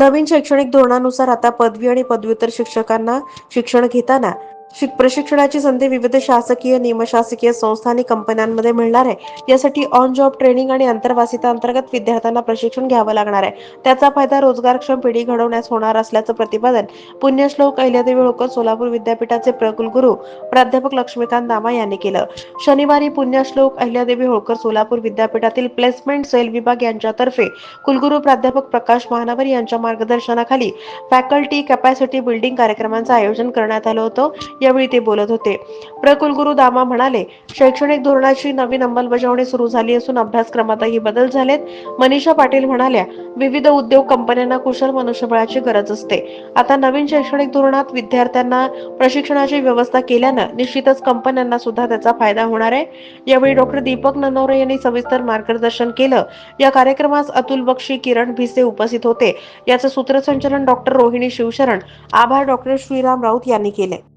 नवीन शैक्षणिक धोरणानुसार आता पदवी आणि पदव्युत्तर शिक्षकांना शिक्षण घेताना प्रशिक्षणाची संधी विविध शासकीय निमशासकीय संस्था आणि कंपन्यांमध्ये मिळणार आहे. यासाठी ऑन जॉब ट्रेनिंग आणि अंतर्वासिता अंतर्गत विद्यार्थ्यांना प्रशिक्षण घ्यावं लागणार आहे. त्याचा फायदा रोजगारक्षम पिढी घडवण्यास होणार असल्याचं प्रतिपादन पुण्यश्लोक अहिल्यादेवी होळकर सोलापूर विद्यापीठाचे प्रकुलगुरू प्राध्यापक लक्ष्मीकांत दामा यांनी केलं. शनिवारी पुण्यश्लोक अहिल्यादेवी होळकर सोलापूर विद्यापीठातील प्लेसमेंट सेल विभाग यांच्यातर्फे कुलगुरू प्राध्यापक प्रकाश महानवर यांच्या मार्गदर्शनाखाली फॅकल्टी कॅपॅसिटी बिल्डिंग कार्यक्रमांचं आयोजन करण्यात आलं होतं. यावेळी ते बोलत होते. प्रकुलगुरू दामा म्हणाले शैक्षणिक धोरणाची नवीन अंमलबजावणी सुरू झाली असून अभ्यासक्रमातही बदल झालेत. मनीषा पाटील म्हणाल्या विविध उद्योग कंपन्यांना कुशल मनुष्यबळाची गरज असते. आता नवीन शैक्षणिक धोरणात विद्यार्थ्यांना प्रशिक्षणाची व्यवस्था केल्यानं निश्चितच कंपन्यांना सुद्धा त्याचा फायदा होणार आहे. यावेळी डॉक्टर दीपक ननवरे यांनी सविस्तर मार्गदर्शन केलं. या कार्यक्रमास अतुल बक्षी किरण भिसे उपस्थित होते. याचं सूत्रसंचालन डॉक्टर रोहिणी शिवशरण आभार डॉक्टर श्रीराम राऊत यांनी केले.